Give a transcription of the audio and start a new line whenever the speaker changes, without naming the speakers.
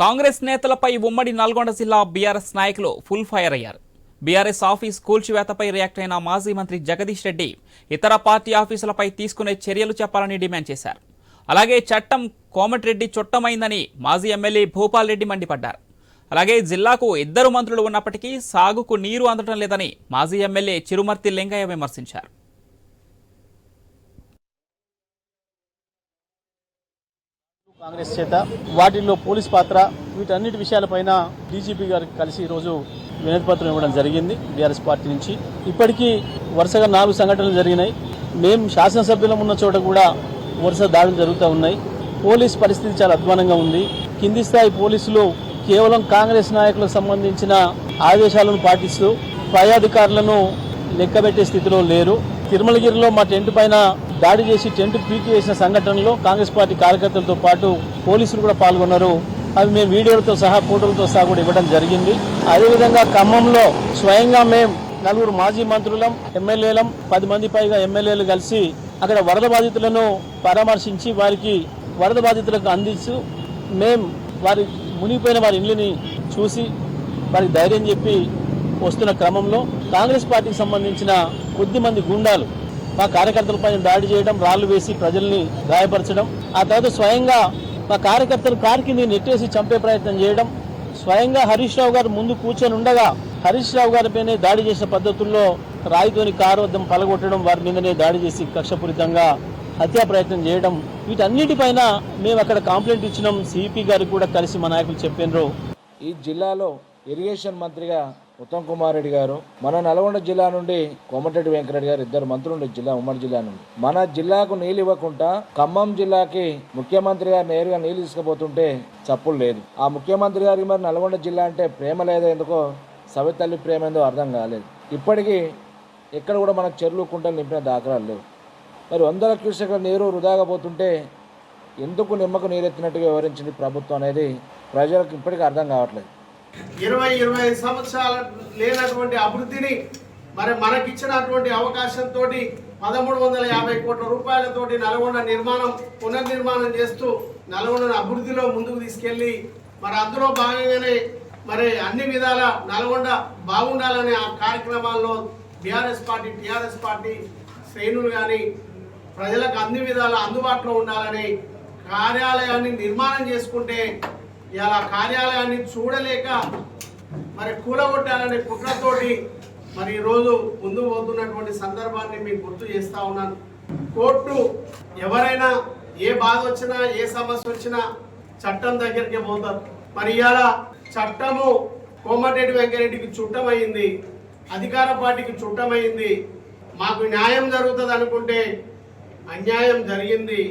కాంగ్రెస్ నేతలపై ఉమ్మడి నల్గొండ జిల్లా బీఆర్ఎస్ నాయకులు ఫుల్ ఫైర్ అయ్యారు. బీఆర్ఎస్ ఆఫీస్ కూల్చివేతపై రియాక్ట్ అయిన మాజీ మంత్రి జగదీష్ రెడ్డి ఇతర పార్టీ ఆఫీసులపై తీసుకునే చర్యలు చెప్పాలని డిమాండ్ చేశారు. అలాగే చట్టం కోమటిరెడ్డి చుట్టమైందని మాజీ ఎమ్మెల్యే భూపాల్ రెడ్డి మండిపడ్డారు. అలాగే జిల్లాకు ఇద్దరు మంత్రులు ఉన్నప్పటికీ సాగుకు నీరు అందడం లేదని మాజీ ఎమ్మెల్యే చిరుమర్తి లింగయ్య విమర్శించారు.
కాంగ్రెస్ చేత వాటిల్లో పోలీస్ పాత్ర వీటన్నిటి విషయాలపైన డీజీపీ గారికి కలిసి ఈరోజు వినతి పత్రం ఇవ్వడం జరిగింది బీఆర్ఎస్ పార్టీ నుంచి. ఇప్పటికీ వరుసగా నాలుగు సంఘటనలు జరిగినాయి. మేము శాసనసభ్యులం ఉన్న చోట కూడా వరుస దాడులు జరుగుతూ ఉన్నాయి. పోలీస్ పరిస్థితి చాలా అధ్వానంగా ఉంది. కింది స్థాయి పోలీసులు కేవలం కాంగ్రెస్ నాయకులకు సంబంధించిన ఆదేశాలను పాటిస్తూ పై అధికారులను లెక్కబెట్టే స్థితిలో లేరు. తిరుమలగిరిలో మా టెంట్ పైన దాడి చేసి టెంట్ పీకి వేసిన సంఘటనలో కాంగ్రెస్ పార్టీ కార్యకర్తలతో పాటు పోలీసులు కూడా పాల్గొన్నారు. అవి మేము వీడియోలతో సహా ఫోటోలతో సహా కూడా ఇవ్వడం జరిగింది. అదేవిధంగా ఖమ్మంలో స్వయంగా మేము నలుగురు మాజీ మంత్రులం ఎమ్మెల్యేలం పది మంది పైగా ఎమ్మెల్యేలు కలిసి అక్కడ వరద బాధితులను పరామర్శించి వారికి వరద బాధితులకు అందిస్తూ మేం వారి మునిగిపోయిన వారి ఇళ్ళని చూసి వారికి ధైర్యం చెప్పి వస్తున్న క్రమంలో కాంగ్రెస్ పార్టీకి సంబంధించిన కొద్ది మంది గుండాలు మా కార్యకర్తలపై దాడి చేయడం రాళ్ళు వేసి ప్రజల్ని గాయపరచడం ఆ తర్వాత స్వయంగా మా కార్యకర్తలు కారు కింద నెట్టేసి చంపే ప్రయత్నం చేయడం స్వయంగా హరీష్ రావు గారు ముందు కూర్చొని ఉండగా హరీష్ రావు గారిపైనే దాడి చేసిన పద్ధతుల్లో రాయితోని కారు వద్దం పలగొట్టడం వారి మీదనే దాడి చేసి కక్షపూరితంగా హత్యా ప్రయత్నం చేయడం వీటన్నిటిపైన మేము అక్కడ కంప్లైంట్ ఇచ్చినాం. సిపి గారికి కూడా కలిసి మా నాయకులు చెప్పినారు.
ఈ జిల్లాలో ఇరిగేషన్ మంత్రిగా ఉత్తమ్ కుమార్ రెడ్డి గారు మన నల్గొండ జిల్లా నుండి కోమటిరెడ్డి వెంకరెడ్డి గారు ఇద్దరు మంత్రులు జిల్లా ఉమ్మడి జిల్లా నుండి. మన జిల్లాకు నీళ్ళు ఇవ్వకుండా ఖమ్మం జిల్లాకి ముఖ్యమంత్రి గారు నేరుగా నీళ్ళు తీసుకుపోతుంటే చప్పులు లేదు. ఆ ముఖ్యమంత్రి గారికి మరి నల్గొండ జిల్లా అంటే ప్రేమ లేదో ఎందుకో సవితల్లి ప్రేమ ఏందో అర్థం కాలేదు. ఇప్పటికీ ఎక్కడ కూడా మనకు చెరువులు కుంటలు నింపిన దాఖలాలు లేవు. మరి వందల క్యూసెక్ల నీరు వృధాగా పోతుంటే ఎందుకు నిమ్మకు నీరెత్తినట్టుగా వివరించింది ప్రభుత్వం అనేది ప్రజలకు ఇప్పటికీ అర్థం కావట్లేదు.
ఇరవై ఇరవై ఐదు సంవత్సరాల లేనటువంటి అభివృద్ధిని మరి మనకిచ్చినటువంటి అవకాశంతో పదమూడు వందల యాభై కోట్ల రూపాయలతోటి నల్గొండ నిర్మాణం పునర్నిర్మాణం చేస్తూ నల్గొండను అభివృద్ధిలో ముందుకు తీసుకెళ్ళి మరి అందులో భాగంగానే మరి అన్ని విధాల నల్గొండ బాగుండాలనే ఆ కార్యక్రమాల్లో బీఆర్ఎస్ పార్టీ టీఆర్ఎస్ పార్టీ శ్రేణులు కానీ ప్రజలకు అన్ని విధాల అందుబాటులో ఉండాలని కార్యాలయాన్ని నిర్మాణం చేసుకుంటే ఇలా కార్యాలయాన్ని చూడలేక మరి కూలగొట్టాలనే కుట్రతోటి మరి ఈరోజు ముందు పోతున్నటువంటి సందర్భాన్ని మీకు గుర్తు చేస్తా ఉన్నాను. కోర్టు ఎవరైనా ఏ బాధ వచ్చినా ఏ సమస్య వచ్చినా చట్టం దగ్గరికి పోతారు. మరి ఇవాళ చట్టము కోమటిరెడ్డి వెంకరెడ్డికి చుట్టమైంది అధికార పార్టీకి చుట్టమైంది. మాకు న్యాయం జరుగుతుంది అనుకుంటే అన్యాయం జరిగింది.